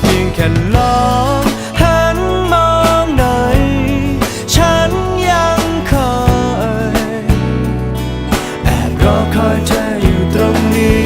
เพียงแค่ลองหันมองหน่อย ฉันยังคอย แอบรอคอยเธออยู่ตรงนี้